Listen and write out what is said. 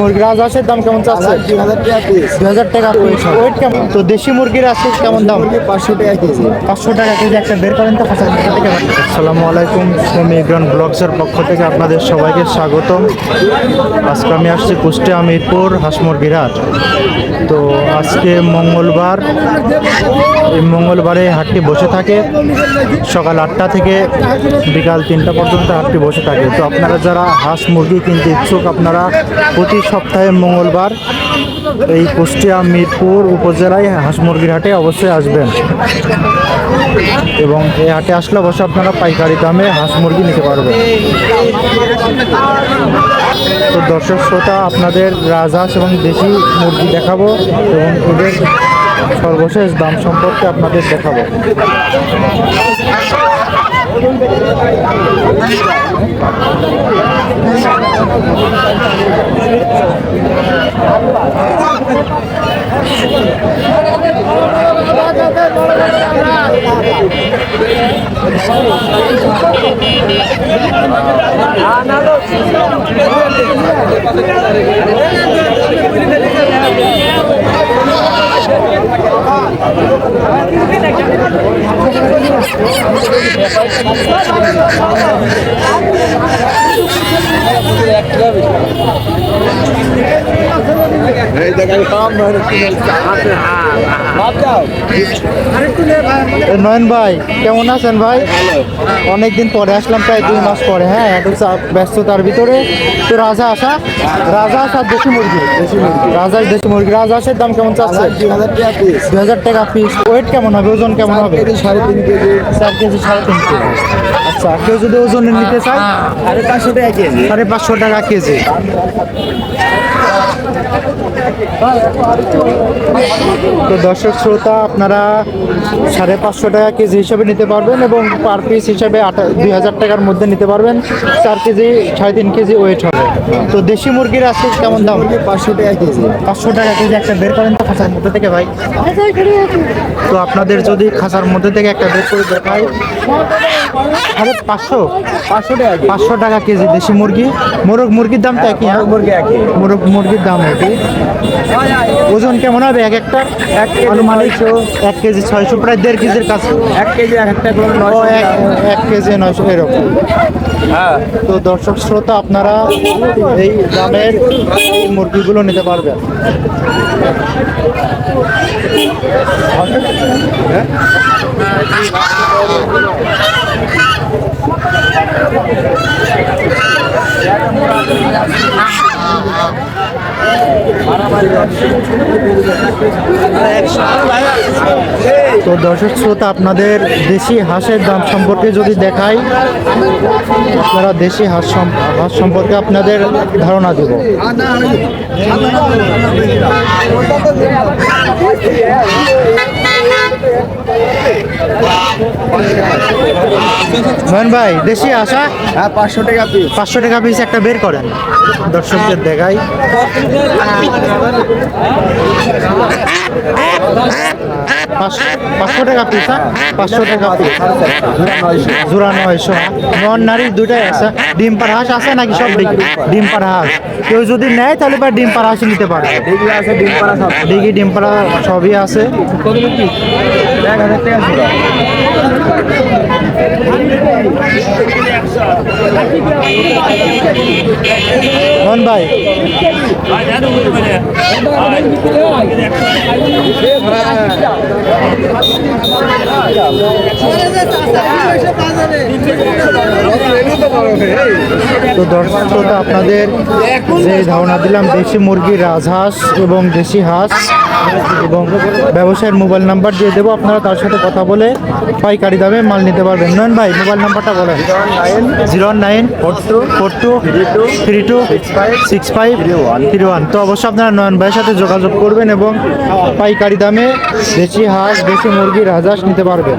মুরগি রাজহাঁসের দাম কেমন চাচ্ছে? দুই হাজার টাকা পিস ওয়েট কেমন? তো দেশি মুরগির আছে কেমন দাম? পাঁচশো টাকা কেজি পাঁচশো টাকা কেজি একটা বের করেন তো হাজার টাকা থেকে আসসালামু আলাইকুম সমীগ্রান ব্লগসের পক্ষ থেকে আপনাদের সবাইকে স্বাগতম। আজকে আমি আসছি কুষ্টিয়া মিরপুর হাঁস মুরগির হাট তো আজকে মঙ্গলবার, এই মঙ্গলবারে হাটটি বসে থাকে। সকাল আটটা থেকে বিকাল তিনটা পর্যন্ত হাটটি বসে থাকে। তো আপনারা যারা হাঁস মুরগি কিনতে ইচ্ছুক, আপনারা প্রতি সপ্তাহে মঙ্গলবার এই কুষ্টিয়া মিরপুর উপজেলায় হাঁস মুরগির হাটে অবশ্যই আসবেন। এবং এই হাটে আসলে অবশ্যই আপনারা পাইকারি দামে হাঁস মুরগি নিতে পারবেন। তো দর্শক শ্রোতা, আপনাদের রাজহাঁস এবং দেশি মুরগি দেখাবো এবং এদের সর্বশেষ দাম সম্পর্কে আপনাদের দেখাবো। এই দেখেন কম এ নয়ন ভাই, কেমন আছেন ভাই? অনেকদিন পরে আসলাম, প্রায় দুই মাস পরে হ্যাঁ? চাপ- ব্যস্ততার ভিতরে। তো রাজা আসা, রাজা আসার দেশি মুরগি রাজার দেশি মুরগি, রাজা আসার দাম কেমন চাচ্ছে? দুই হাজার টাকা পিস ওয়েট কেমন হবে? ওজন কেমন হবে? সাড়ে তিন কেজি চার কেজি, সাড়ে তিন কেজি। আচ্ছা কেউ যদি ওজনে নিতে চায়? সাড়ে পাঁচশো টাকা কেজি সাড়ে পাঁচশো টাকা কেজি। তো দর্শক শ্রোতা আপনারা সাড়ে পাঁচশো টাকা কেজি হিসাবে নিতে পারবেন এবং পার পিস হিসাবে দুই হাজার টাকার মধ্যে নিতে পারবেন। চার কেজি সাড়ে তিন কেজি ওয়েট হবে। তো দেশি মুরগির আছে কেমন দাম? পাঁচশো টাকা কেজি। পাঁচশো টাকা কেজি একটা বের করেন তো খাঁচার মধ্যে থেকে ভাই। তো আপনাদের যদি খাঁচার মধ্যে থেকে একটা বের করে দেখাই। সাড়ে পাঁচশো? পাঁচশো টাকা পাঁচশো টাকা কেজি দেশি মুরগি। মোরগ মুরগির দাম তো একই হ্যাঁ? মুরগি একই। মোরগ মুরগির দাম একই। ওজন কেমন হবে এক একটা? এক কেজি আনুমানিক এক কেজি ছয়শো প্রায় দেড় কেজির কাছে। এক কেজি এক একটা করে নয়শো এক কেজি নয়শো এরকম। হ্যাঁ। তো দর্শক শ্রোতা আপনারা এই দামের মুরগিগুলো নিতে পারবেন। তো দর্শক শ্রোতা, আপনাদের দেশি হাঁসের দাম সম্পর্কে যদি দেখাই, আপনারা দেশি হাঁস হাঁস সম্পর্কে আপনাদের ধারণা দেব। মোহন ভাই দেশি আশা? হ্যাঁ পাঁচশো টাকা পিস পাঁচশো টাকা পিস একটা বের করেন। দর্শকদের দেখাই। পাঁচশো টাকা পিস হ্যাঁ? পাঁচশো টাকা পিস জোড়া নয়শো নন নারী দুটাই আছে। ডিম পার হাঁস আছে নাকি সব ডিম? ডিম পার হাঁস। কেউ যদি নেয় তাহলে বা ডিম পার হাঁসই নিতে পারে। আছে ডিম পাড়া সব ডিগি ডিম পাড়া সবই আছে। এক হাজার টাকা ছিল মোহন ভাই তো দর্শক শ্রোতা আপনাদের যে ধারণা দিলাম, দেশি মুরগি, রাজহাঁস এবং দেশি হাঁস এবং ব্যবসায়ের মোবাইল নাম্বার দিয়ে দেবো। আপনারা তার সাথে কথা বলে পাইকারি দামে মাল নিতে পারবেন। নয়ন ভাই, মোবাইল নাম্বারটা বলেন। Zero nine, four two four two, three two, six five, three one. তো অবশ্যই আপনারা নয়ন ভাইয়ের সাথে যোগাযোগ করবেন এবং পাইকারি দামে দেশি হাঁস, দেশি মুরগি, রাজহাঁস নিতে পারবেন।